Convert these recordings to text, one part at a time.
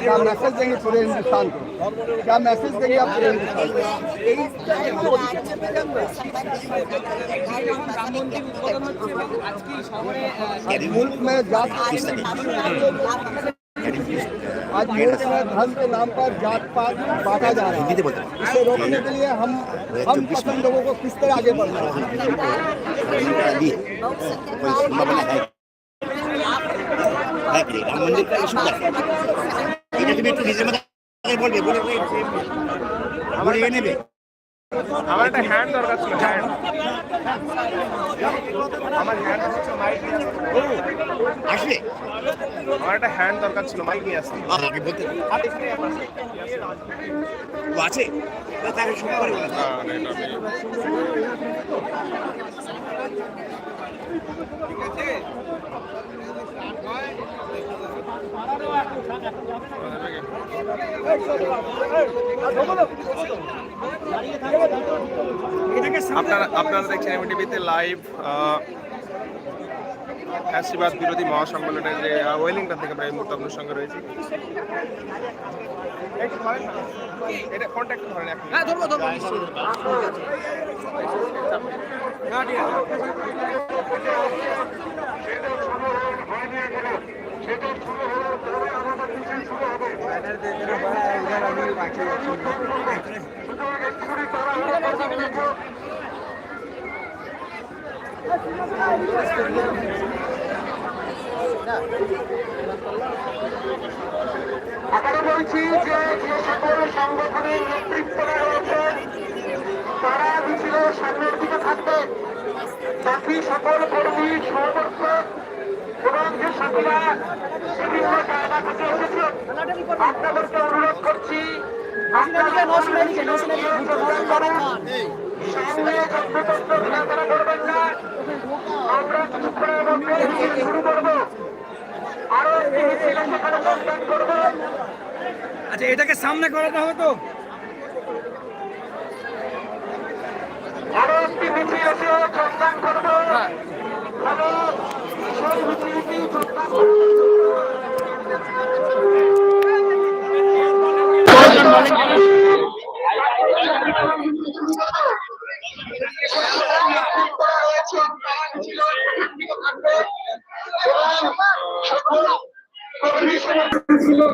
क्या मैसेज देंगे पूरे हिंदुस्तान को क्या मैसेज देंगे आप पूरे हिंदुस्तान को आज देश में धर्म के नाम पर जात पात बांटा जा रहा है इसे रोकने के लिए हम हम पसंद लोगों को किस तरह आगे बढ़ना है राम मंदिर का इशू है আমার একটা হ্যান্ড দরকার ছিল হ্যান্ড আমার হ্যান্ড হচ্ছে মাইক নিয়ে আসবে? আমার একটা হ্যান্ড দরকার ছিল মাইক নিয়ে আসতে। আগে বলতে ও আছে? তাকে শুরু করে বলে না, না, এটা আমি- আপনারা আপনারা দেখছেন এমন টিভিতে লাইভ ফ্যাসিবাদ বিরোধী মহাসম্মেলনের যে ওয়েলিংটন থেকে আমরা এই মুহূর্তে আপনার সঙ্গে রয়েছি। এটা কন্ট্যাক্ট ধরেন হ্যাঁ ধরবো ধরবো আবারও বলছি যে যে সকল সংগঠনের নেতৃত্বরা রয়েছে, তারা মিছিলের সামনের দিকে থাকবে। বাকি সকল কর্মী সমর্থক এবং যে এসেছে আপনাদেরকে অনুরোধ করছি আমরা কিছুক্ষণের মধ্যে শুরু করব আরও আচ্ছা এটাকে সামনে করাতে হবে তো? আরও একটি মিছিল এসে যোগদান করব। এবং সেই মিছিলটি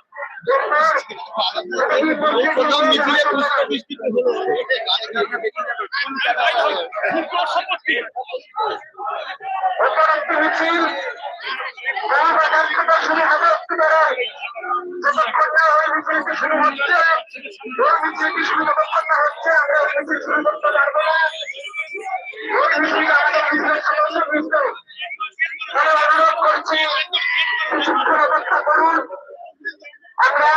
এই মিছিলে যোগদান করুন মিছিল বাজার থেকে শুরু হবে হচ্ছে ওই মিছিলটি হচ্ছে আমরা ওই মিছিল পারব না ওই মিছিল আমাদের মিছিলের সদস্য বৃন্দ তারা অনুরোধ করছি কিছুক্ষণ অপেক্ষা করুন আমরা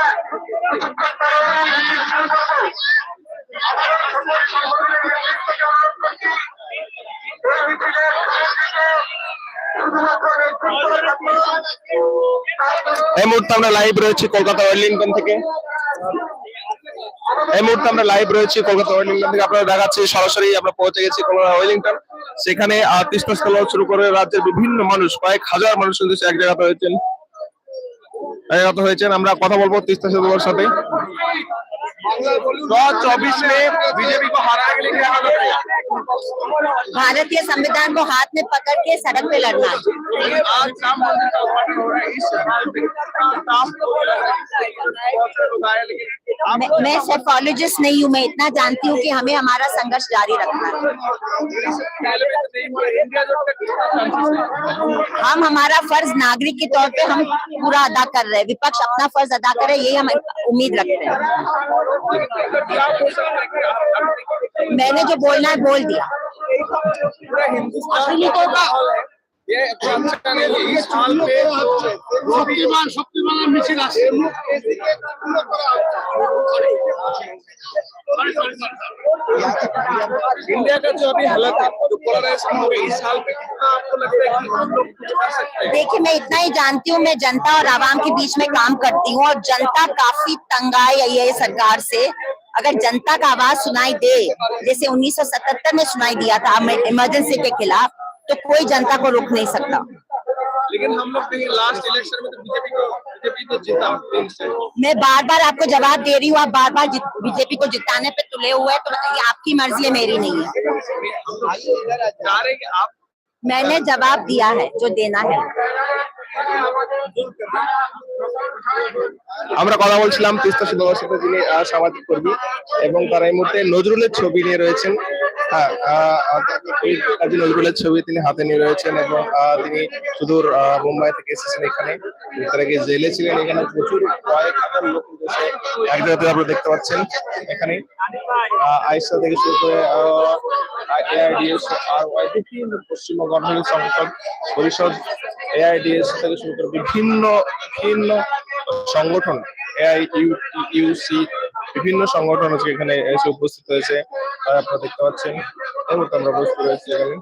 কিছুক্ষণ পরে ওই মিছিল শুরু করব আবারও সকল সংগঠনের নেতৃত্বকে অনুরোধ করছি ওই মিছিলের শুরুর দিকে শুধুমাত্র নেতৃত্বের জন্য এই মুহূর্তে আমরা লাইভ রয়েছি কলকাতা ওয়েলিংটন থেকে। এই মুহূর্তে আমরা লাইভ রয়েছি কলকাতা ওয়েলিংটন থেকে। আপনারা দেখাচ্ছি, সরাসরি আমরা পৌঁছে গেছি কলকাতা ওয়েলিংটন সেখানে কৃষ্ণস্থল শুরু করে রাজ্যের বিভিন্ন মানুষ, কয়েক হাজার মানুষ কিন্তু এক জায়গাতে হয়েছেন এক জায়গাতে হয়েছেন আমরা কথা বলব তিস্তা সেতুর সাথে। तो चौबीस में बीजेपी को हराने के लिए क्या करना पड़ेगा। भारतीय संविधान को हाथ में पकड़ के सड़क पे लड़ना। आज राम मंदिर का उद्घाटन हो रहा है इस मैं, मैं सेफोलॉजिस्ट नहीं हूँ मैं इतना जानती हूँ कि हमें हमारा संघर्ष जारी रखना है। हम हमारा फ़र्ज़ नागरिक के तौर पे हम पूरा अदा कर रहे हैं विपक्ष अपना फ़र्ज़ अदा करे यही हम उम्मीद रखते हैं। मैंने जो बोलना है बोल दिया। ये इस साल पे শক্তিমান শক্তিমানের মিছিল আছে इंडिया का जो अभी हालत है जो कोरोना संकट है इस साल पे कितना आपको लगता है कि हम लोग कुछ कर सकते हैं देखिए मैं इतना ही जानती हूँ मैं जनता और आवाम के बीच में काम करती हूँ और जनता काफी तंग आई है सरकार से अगर जनता का आवाज सुनाई दे जैसे 1977 में सुनाई दिया था इमरजेंसी के खिलाफ तो कोई जनता को रोक नहीं सकता। लेकिन हम लोग लास्ट इलेक्शन में तो बीजेपी को बीजेपी को जीता। मैं बार बार आपको जवाब दे रही हूँ आप बार बार बीजेपी को जिताने पे तुले हुए हैं तो ये आपकी मर्ज़ी है मेरी नहीं है। मैंने जवाब दिया है जो देना है। আমরা কথা বলছিলাম তিস্তা সেতুর সাথে যিনি সামাজিক কর্মী, এবং তারা এই মুহূর্তে নজরুলের ছবি নিয়ে রয়েছেন। হ্যাঁ কাজী নজরুলের ছবি তিনি হাতে নিয়ে রয়েছেন এবং তিনি সুদূর মুম্বাই থেকে এসেছেন এখানে। তার আগে জেলে ছিলেন এখানে? প্রচুর কয়েক হাজার লোক এসে এক জায়গাতে আপনারা দেখতে পাচ্ছেন এখানে। আইসা থেকে শুরু করে এআইডিএস আর ওয়াই বিভিন্ন পশ্চিমবঙ্গ গণতান্ত্রিক সংসদ পরিষদ, এআইডিএস থেকে শুরু করে বিভিন্ন বিভিন্ন সংগঠন এআই ইউসি বিভিন্ন সংগঠন হচ্ছে এখানে এসে উপস্থিত হয়েছে। আর আপনারা দেখতে পাচ্ছেন। এই মুহূর্তে আমরা উপস্থিত রয়েছি এখানে।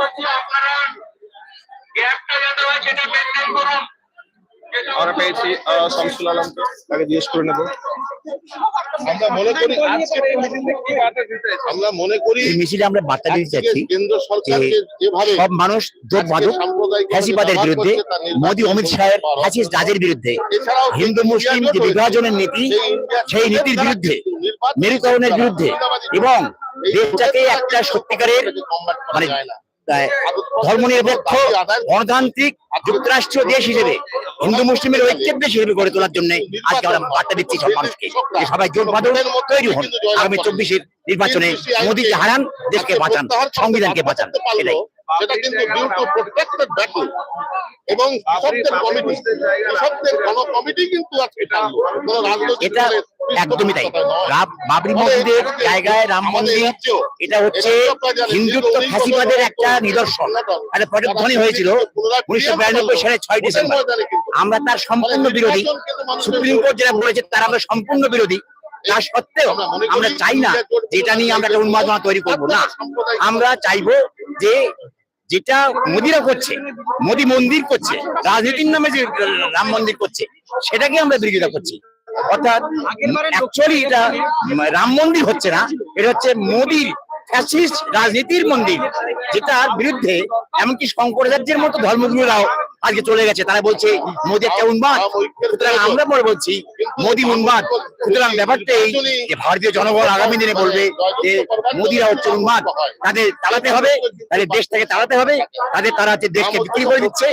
আছে আপনারা গ্যাপটা যাতে হয় সেটা মেনটেন করুন। আমরা পেয়েছি শামসুল আলমকে তাকে জিজ্ঞেস করে নেব আমরা মনে করি? আমরা মনে করি মিছিলে আমরা বার্তা দিতে চাচ্ছি কেন্দ্র সরকারকে যেভাবে সব মানুষ ফ্যাসিবাদের বিরুদ্ধে মোদী অমিত শাহের ফ্যাসিস রাজের বিরুদ্ধে হিন্দু মুসলিম যে বিভাজনের নীতি সেই নীতির বিরুদ্ধে মেরুকরণের বিরুদ্ধে এবং দেশটাকে একটা সত্যিকারের মানে ধর্মনিরপেক্ষ গণতান্ত্রিক যুক্তরাষ্ট্রীয় দেশ হিসেবে হিন্দু মুসলিমের ঐক্যের দেশ হিসেবে গড়ে তোলার জন্য আজকে আমরা বার্তা দিচ্ছি সব মানুষকে সবাই জোট বাঁধুন তৈরি হন আগামী চব্বিশের নির্বাচনে মোদীকে হারান দেশকে বাঁচান সংবিধানকে বাঁচান এটাই সেটা কিন্তু ডিউ টু প্রোটেক্টেড ব্যাটল এবং কৃষকদের কমিটি কৃষকদের কমিটি কিন্তু আজকে কোনো রাজনৈতিক একদমই তাই। বাবরি মসজিদের জায়গায় রাম মন্দির এটা হচ্ছে হিন্দুত্ব ফাঁসিবাদের একটা নিদর্শন। একটা প্রতিধ্বনি হয়েছিল উনিশশো বিরানব্বই সালে ছয় ডিসেম্বর। আমরা তার সম্পূর্ণ বিরোধী। সুপ্রিম কোর্ট যেটা বলেছে তার আমরা সম্পূর্ণ বিরোধী। তা সত্ত্বেও আমরা চাই না যেটা নিয়ে আমরা একটা উন্মাদনা তৈরি করব। না আমরা চাইব যে যেটা মোদিরা করছে, মোদি মন্দির করছে, রাজনীতির নামে যে রাম মন্দির করছে, সেটাকে আমরা বিরোধিতা করছি। অর্থাৎ অ্যাকচুয়ালি এটা রাম মন্দির হচ্ছে না, এটা হচ্ছে মোদির ফ্যাসিস্ট রাজনীতির মন্দির, যেটার বিরুদ্ধে এমনকি শঙ্করাচার্যের মতো ধর্মগুরুরাও আজকে চলে গেছে। তারা বলছে মোদি একটা উন্মাদ। সুতরাং আমরা পরে বলছি মোদি উন্মাদ। সুতরাং ব্যাপারটা এই যে ভারতীয় জনগণ আগামী দিনে বলবে যে মোদিরা হচ্ছে উন্মাদ। তাদের তাড়াতে হবে তাদের দেশ থেকে তাড়াতে হবে তাদের তারা হচ্ছে দেশকে বিক্রি করে দিচ্ছে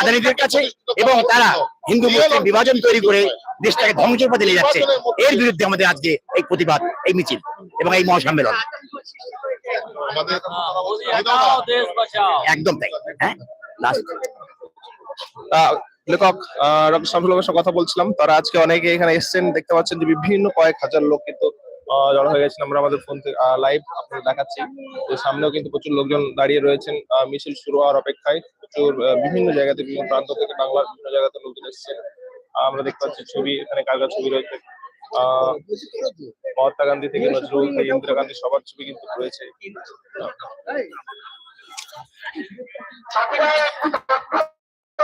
আদানিদের কাছে এবং তারা হিন্দু মুসলিম বিভাজন তৈরি করে দেশটাকে ধ্বংসের পথে নিয়ে যাচ্ছে। এর বিরুদ্ধে আমাদের আজকে এই প্রতিবাদ এই মিছিল এবং এই মহাসম্মেলন। একদম তাই হ্যাঁ? লাস্ট লেখক ডক্টর শামসুল সঙ্গে কথা বলছিলাম। তারা আজকে অনেকে এখানে এসেছেন, দেখতে পাচ্ছেন যে বিভিন্ন কয়েক হাজার লোক কিন্তু জড়ো হয়ে গেছেন। আমরা আমাদের ফোন থেকে লাইভ আপনাদের দেখাচ্ছি। সামনেও কিন্তু প্রচুর লোকজন দাঁড়িয়ে রয়েছেন। মিছিল শুরু হওয়ার অপেক্ষায় প্রচুর বিভিন্ন জায়গাতে বিভিন্ন প্রান্ত থেকে বাংলার বিভিন্ন জায়গাতে লোকজন এসেছেন। আমরা দেখতে পাচ্ছি ছবি, এখানে কার কার ছবি রয়েছে? মহাত্মা গান্ধী থেকে নজরুল থেকে ইন্দিরা গান্ধী সবার ছবি কিন্তু রয়েছে।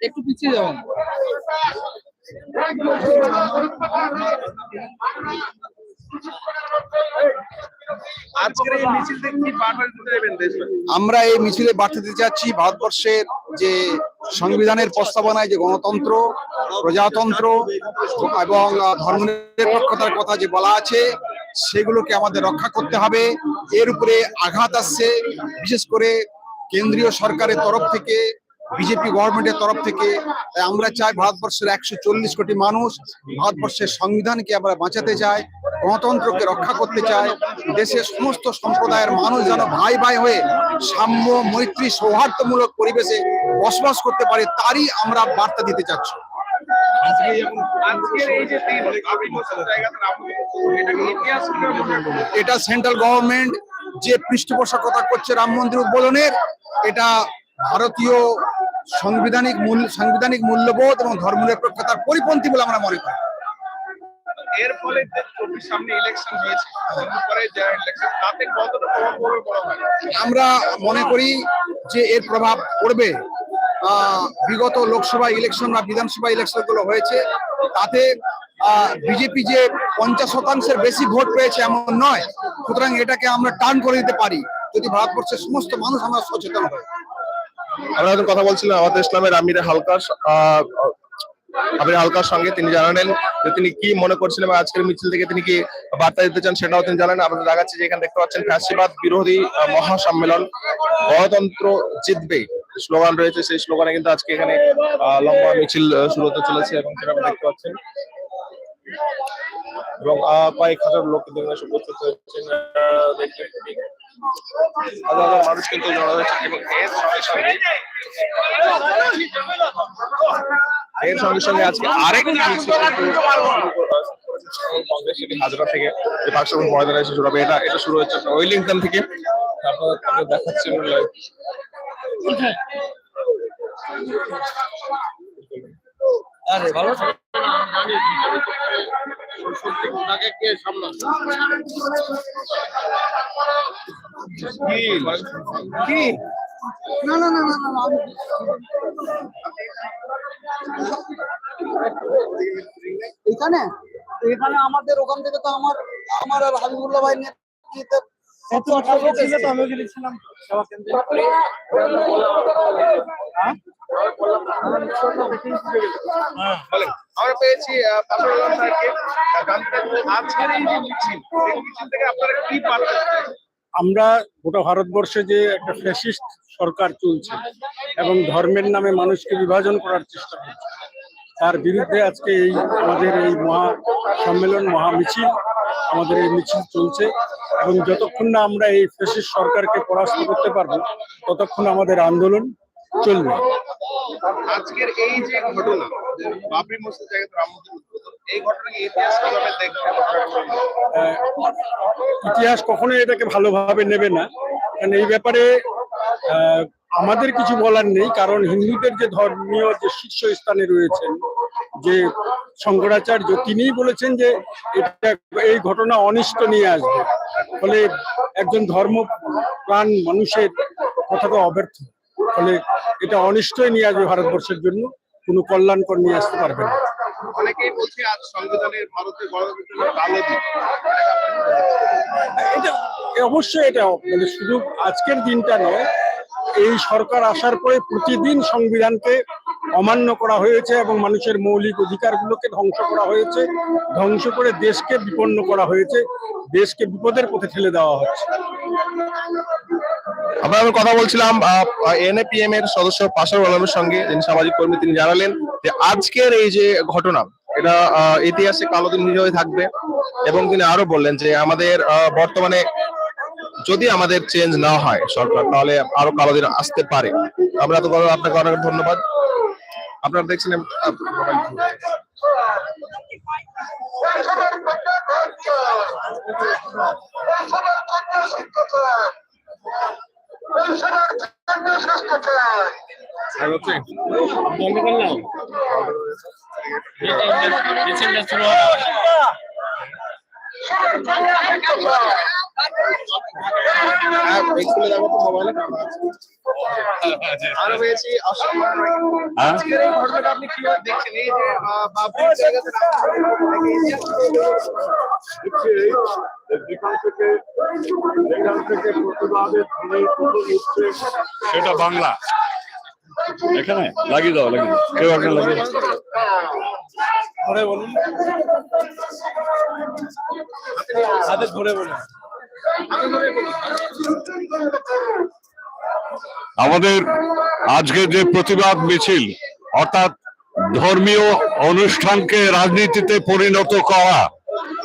একটু পিছিয়ে যাবেন আজকের এই মিছিল থেকে কি বার্তা দিতে দেবেন দেশবাসী আমরা এই মিছিলে বার্তা দিতে চাচ্ছি ভারতবর্ষের যে সংবিধানের প্রস্তাবনায় যে গণতন্ত্র প্রজাতন্ত্র এবং ধর্মনিরপেক্ষতার কথা যে বলা আছে সেগুলোকে আমাদের রক্ষা করতে হবে। এর উপরে আঘাত আসছে বিশেষ করে কেন্দ্রীয় সরকারের তরফ থেকে বিজেপি গভর্নমেন্টের তরফ থেকে আমরা চাই ভারতবর্ষের একশো চল্লিশ কোটি মানুষ ভারতবর্ষের সংবিধানকে আমরা বাঁচাতে চাই গণতন্ত্রকে রক্ষা করতে চাই দেশের সমস্ত সম্প্রদায়ের মানুষ যেন ভাই ভাই হয়ে সাম্য মৈত্রী সৌহার্দ্যমূলক পরিবেশে বসবাস করতে পারে তারই আমরা বার্তা দিতে চাচ্ছি? এটা সেন্ট্রাল গভর্নমেন্ট যে পৃষ্ঠপোষকতা করছে রাম মন্দির উদ্বোধনের এটা ভারতীয় সাংবিধানিক মূল সাংবিধানিক মূল্যবোধ এবং ধর্মনিরপেক্ষতার পরিপন্থী বলে আমরা মনে করি। এর ফলে সামনে ইলেকশন হয়েছে পরে যে ইলেকশন তাতে কতটা প্রভাব পড়বে বড় হয় আমরা মনে করি যে এর প্রভাব পড়বে। বিগত লোকসভা ইলেকশন বা বিধানসভা ইলেকশনগুলো হয়েছে তাতে বিজেপি যে পঞ্চাশ শতাংশের বেশি ভোট পেয়েছে এমন নয় সুতরাং এটাকে আমরা টার্ন করে দিতে পারি। যদি ভারতবর্ষের সমস্ত মানুষ আমরা সচেতন হয় আমরা এখন কথা বলছিলাম আমাদের ইসলামের আমির হালকার আমির হালকার সঙ্গে, তিনি জানালেন যে তিনি কি মনে করছিলেন আজকের মিছিল থেকে তিনি কি বার্তা দিতে চান সেটাও তিনি জানালেন। আপনাদের দেখাচ্ছি যে এখানে দেখতে পাচ্ছেন ফ্যাসিবাদ বিরোধী মহাসম্মেলন। গণতন্ত্র জিতবে স্লোগান রয়েছে, সেই স্লোগানে কিন্তু আজকে এখানে লম্বা মিছিল শুরু হতে চলেছে এবং সেটা দেখতে পাচ্ছেন এবং কয়েক হাজার লোক কিন্তু উপস্থিত হয়েছেন। হাজার মানুষ কিন্তু জড়ো হয়েছে এবং এর সঙ্গে সঙ্গে এর সঙ্গে সঙ্গে আজকে আরেকটি কংগ্রেস সেটি হাজরা থেকে যে পাকশাল ময়দানে এসে শুরু হবে এটা এটা শুরু হচ্ছে ওয়েলিংটন থেকে তারপর তারপর দেখাচ্ছে। আরে, ভালো কি না না না না না না, এখানে? এখানে আমাদের ওখান থেকে তো আমার আমার আর হাবিবুল্লাহ ভাই নেতৃত্বে এত আমরা পেয়েছি আমরা গোটা ভারতবর্ষে যে একটা ফ্যাসিস্ট সরকার চলছে এবং ধর্মের নামে মানুষকে বিভাজন করার চেষ্টা করছে, তার বিরুদ্ধে আজকে এই আমাদের এই মহা সম্মেলন, মহা মিছিল, আমাদের এই মিছিল চলছে এবং যতক্ষণ না আমরা এই ফ্যাসিস্ট সরকারকে পরাস্ত করতে পারব, ততক্ষণ আমাদের আন্দোলন চলবে। আজকের এই যে ঘটনা বাবরি মসজিদ জায়গাতে রাম এই ঘটনাকে ইতিহাস কীভাবে দেখবেন ইতিহাস কখনোই এটাকে ভালোভাবে নেবে না। কারণ এই ব্যাপারে আমাদের কিছু বলার নেই কারণ হিন্দুদের যে ধর্মীয় যে শীর্ষস্থানে রয়েছেন যে শঙ্করাচার্য তিনিই বলেছেন যে এটা এই ঘটনা অনিষ্ট নিয়ে আসবে। ফলে একজন ধর্ম প্রাণ মানুষের কথাটা অব্যর্থ। ফলে এটা অনিষ্টই নিয়ে আসবে ভারতবর্ষের জন্য। কোনো কল্যাণকর নিয়ে আসতে পারবে না। অনেকেই বলছে আজ সংবিধানের এটা অবশ্যই এটা মানে শুধু আজকের দিনটা নয় এই সরকার আসার পরে প্রতিদিন সংবিধানকে অমান্য করা হয়েছে এবং মানুষের মৌলিক অধিকারগুলোকে ধ্বংস করা হয়েছে ধ্বংস করে দেশকে বিপন্ন করা হয়েছে দেশকে বিপদের পথে ঠেলে দেওয়া হচ্ছে। আমরা এখন কথা বলছিলাম এনএপিএম এর সদস্য পাশার আলমের সঙ্গে যিনি সামাজিক কর্মী, তিনি জানালেন যে আজকের এই যে ঘটনা, এটা ইতিহাসে কালো দিন হিসেবে থাকবে এবং তিনি আরও বললেন যে আমাদের বর্তমানে যদি আমাদের চেঞ্জ না হয় সরকার, তাহলে আরও কালো দিন আসতে পারে। আমরা তো আপনাকে অনেক ধন্যবাদ। আপনারা দেখছেন এই কন্যা হচ্ছে আরও পেয়েছি আজকের এই ঘটনাটা আপনি কীভাবে দেখছেন এই যে আহ, বাবুর জায়গাতে যেখান থেকে যেখান থেকে প্রতিবাদের ধ্বনি উঠছে সেটা বাংলা। এখানে? লাগিয়ে দাও লাগিয়ে দাও। কেউ এখানে লাগিয়ে ধরে বলুন। হাতে ধরে বলুন। আমাদের আজকে যে প্রতিবাদ মিছিল অর্থাৎ ধর্মীয় অনুষ্ঠানকে রাজনীতিতে পরিণত করা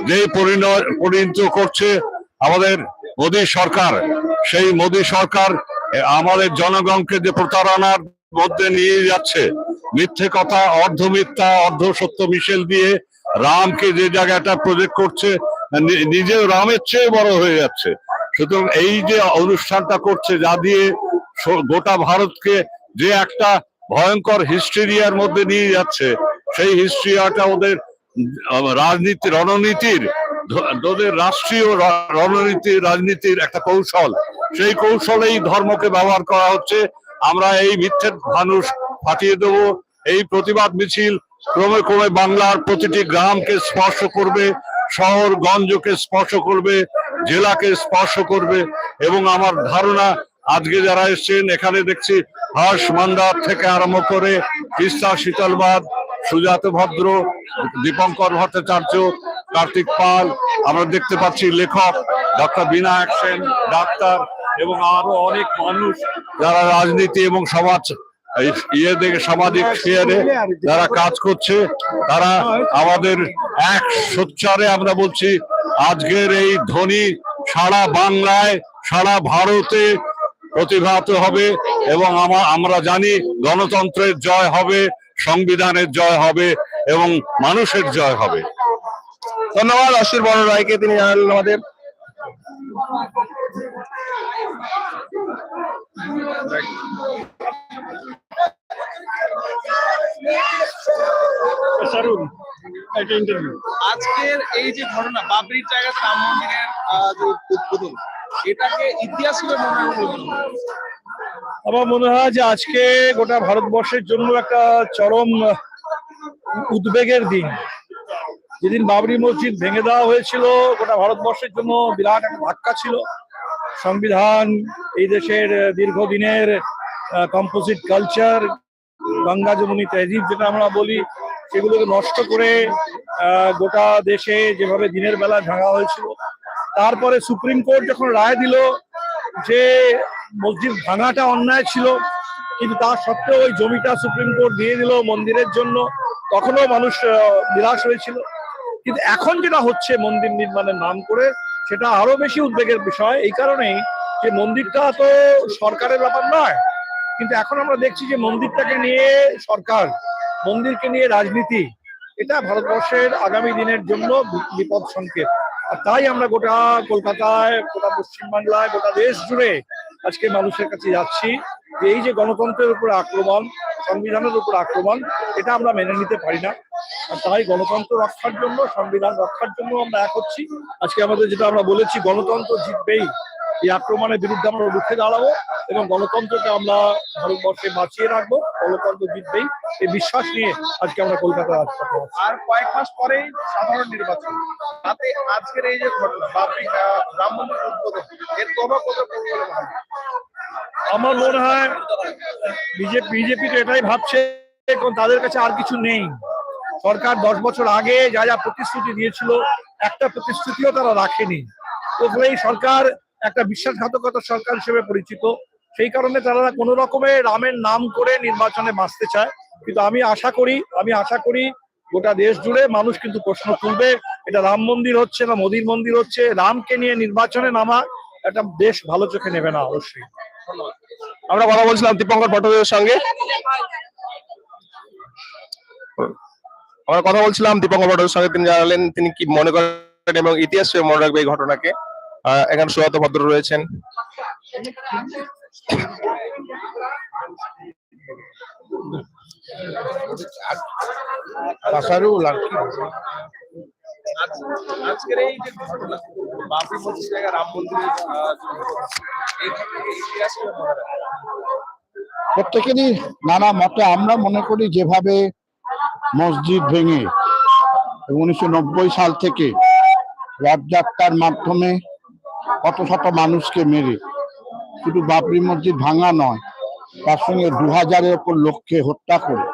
যে পরিণ- পরিণত করছে আমাদের মোদী সরকার, সেই মোদী সরকার আমাদের জনগণকে যে প্রতারণার মধ্যে নিয়ে যাচ্ছে, মিথ্যে কথা অর্ধ মিথ্যা অর্ধ সত্য মিশেল দিয়ে রামকে যে জায়গাটা প্রজেক্ট করছে, নি- নিজেও রামের চেয়ে বড় হয়ে যাচ্ছে। সুতরাং এই যে অনুষ্ঠানটা করছে, যা দিয়ে গোটা ভারতকে যে একটা ভয়ঙ্কর হিস্টেরিয়ার মধ্যে নিয়ে যাচ্ছে, সেই হিস্ট্রিয়াটা ওদের রাজনীতি, রণনীতির ওদের রাষ্ট্রীয় রণনীতি, রাজনীতির একটা কৌশল। সেই কৌশলেই ধর্মকে ব্যবহার করা হচ্ছে। আমরা এই মিথ্যের মানুষ ফাটিয়ে দেব। এই প্রতিবাদ মিছিল ক্রমে ক্রমে বাংলার প্রতিটি গ্রামকে স্পর্শ করবে শহর গঞ্জকে স্পর্শ করবে, জেলাকে স্পর্শ করবে এবং আমার ধারণা আজকে যারা এসছেন, এখানে দেখছি হর্ষ মান্দার থেকে আরম্ভ করে তিস্তা শীতলবাদ সুজাত ভদ্র, দীপঙ্কর ভট্টাচার্য, কার্তিক পাল, আমরা দেখতে পাচ্ছি লেখক ডক্টর বিনায়ক সেন, ডাক্তার এবং আরও অনেক মানুষ যারা রাজনীতি এবং সমাজ ইয়ে দেখে সামাজিক স্ফিয়ারে যারা কাজ করছে, তারা আমাদের এক সোচ্চারে আমরা বলছি, আজকের এই ধ্বনি সারা বাংলায়, সারা ভারতে প্রতিভাত হবে এবং আমরা জানি গণতন্ত্রের জয় হবে। সংবিধানের জয় হবে এবং মানুষের জয় হবে। ধন্যবাদ অশির বড় রায়কে তিনি জানালেন আমাদের। আজকের এই যে ঘটনা, বাবরির জায়গায় রাম মন্দিরের উদ্বোধন, এটাকে ইতিহাস হিসেবে মনে হয় আমার মনে হয় যে আজকে গোটা ভারতবর্ষের জন্য একটা চরম উদ্বেগের দিন। যেদিন বাবরি মসজিদ ভেঙে দেওয়া হয়েছিল, গোটা ভারতবর্ষের জন্য বিরাট একটা ধাক্কা ছিল। সংবিধান, এই দেশের দীর্ঘদিনের কম্পোজিট কালচার গঙ্গা যমুনি তহজিব যেটা আমরা বলি, সেগুলোকে নষ্ট করে গোটা দেশে যেভাবে দিনের বেলা ভাঙা হয়েছিল। তারপরে সুপ্রিম কোর্ট যখন রায় দিল যে মসজিদ ভাঙাটা অন্যায় ছিল, কিন্তু তা সত্ত্বেও ওই জমিটা সুপ্রিম কোর্ট দিয়ে দিল মন্দিরের জন্য। তখনও মানুষ নিরাশ হয়েছিল। কিন্তু এখন যেটা হচ্ছে মন্দির নির্মাণের নাম করে, সেটা আরও বেশি উদ্বেগের বিষয়। এই কারণেই যে মন্দিরটা তো সরকারের ব্যাপার নয়, কিন্তু এখন আমরা দেখছি যে মন্দিরটাকে নিয়ে সরকার, মন্দিরকে নিয়ে রাজনীতি, এটা ভারতবর্ষের আগামী দিনের জন্য বিপদ সংকেত। আর তাই আমরা গোটা কলকাতায়, গোটা পশ্চিমবাংলায়, গোটা দেশ জুড়ে আজকে মানুষের কাছে যাচ্ছি যে এই যে গণতন্ত্রের উপর আক্রমণ, সংবিধানের উপর আক্রমণ, এটা আমরা মেনে নিতে পারি না। আর তাই গণতন্ত্র রক্ষার জন্য, সংবিধান রক্ষার জন্য আমরা এক হচ্ছি। আজকে আমাদের যেটা আমরা বলেছি, গণতন্ত্র জিতবেই। এই আক্রমণের বিরুদ্ধে আমরা রুখে দাঁড়াবো এবং গণতন্ত্রকে আমরা ভারতবর্ষে বাঁচিয়ে রাখব। গণতন্ত্র জিতবেই। এই বিশ্বাস নিয়ে আজকে আমরা কলকাতা আর কয়েক মাস পরেই সাধারণ নির্বাচন। তাতে আজকের এই যে ঘটনা রাম মন্দির উদ্বোধন এর প্রভাব কত? আমার মনে হয় বিজেপি বিজেপি তো এটাই ভাবছে কারণ তাদের কাছে আর কিছু নেই। সরকার দশ বছর আগে যা যা প্রতিশ্রুতি দিয়েছিল একটা প্রতিশ্রুতিও তারা রাখেনি। তো এই সরকার একটা বিশ্বাসঘাতকতা সরকার হিসেবে পরিচিত। সেই কারণে তারা কোনো রকমে রামের নাম করে নির্বাচনে বাঁচতে চায়। কিন্তু আমি আশা করি, আমি আশা করি গোটা দেশ জুড়ে মানুষ কিন্তু প্রশ্ন তুলবে, এটা রাম মন্দির হচ্ছে না মোদীর মন্দির হচ্ছে, রামকে নিয়ে নির্বাচনে নামা একটা দেশ ভালো চোখে নেবে না অবশ্যই। আমরা কথা বলছিলাম দীপঙ্কর ভট্টাচার্যের সঙ্গে। আমরা কথা বলছিলাম দীপঙ্কর ভট্টাচার্যের সঙ্গে, তিনি জানালেন তিনি কি মনে করেন এবং ইতিহাস মনে রাখবে এই ঘটনাকে। এখানে সুয়াত ভদ্র রয়েছেন। তাসারুল আর কি? আজকের এই যে ঘটনা বাবরি মসজিদ জায়গা রাম মন্দিরের আহ, যে ঘটনা, এই ইতিহাস কীভাবে রাখবে? প্রত্যেকেরই নানা মতে। আমরা মনে করি যেভাবে মসজিদ ভেঙে উনিশশো নব্বই সাল থেকে রথযাত্রার মাধ্যমে কত শত মানুষকে মেরে। শুধু বাবরি মসজিদ ভাঙা নয়, তার সঙ্গে দু হাজারের ওপর লোককে হত্যা করে,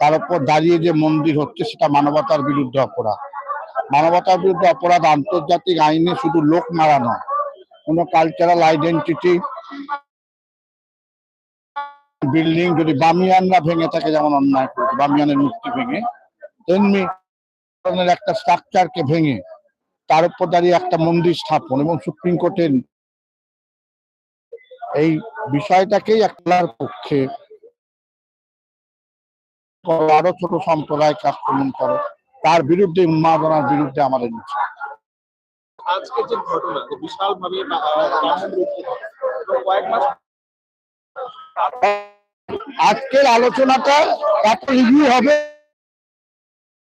তার উপর দাঁড়িয়ে যে মন্দির হচ্ছে সেটা মানবতার বিরুদ্ধে অপরাধ। মানবতার বিরুদ্ধে অপরাধ আন্তর্জাতিক আইনে শুধু লোক মারা নয়, কোনো কালচারাল আইডেন্টিটি বিল্ডিং যদি বামিয়ানরা ভেঙে থাকে, যেমন অন্যায় করে, বামিয়ানের মূর্তি ভেঙে, তেমনি একটা স্ট্রাকচারকে ভেঙে তার উপর দাঁড়িয়ে একটা মন্দির স্থাপন এবং সুপ্রিম কোর্টের এই বিষয়টাকেই একলার পক্ষে আরও ছোট সম্প্রদায়কে আক্রমণ করো তার বিরুদ্ধে উন্মাদনার বিরুদ্ধে আমাদের মিছিল। আজকের যে ঘটনা যে কয়েক মাস আলোচনাটা এত রিভিউ হবে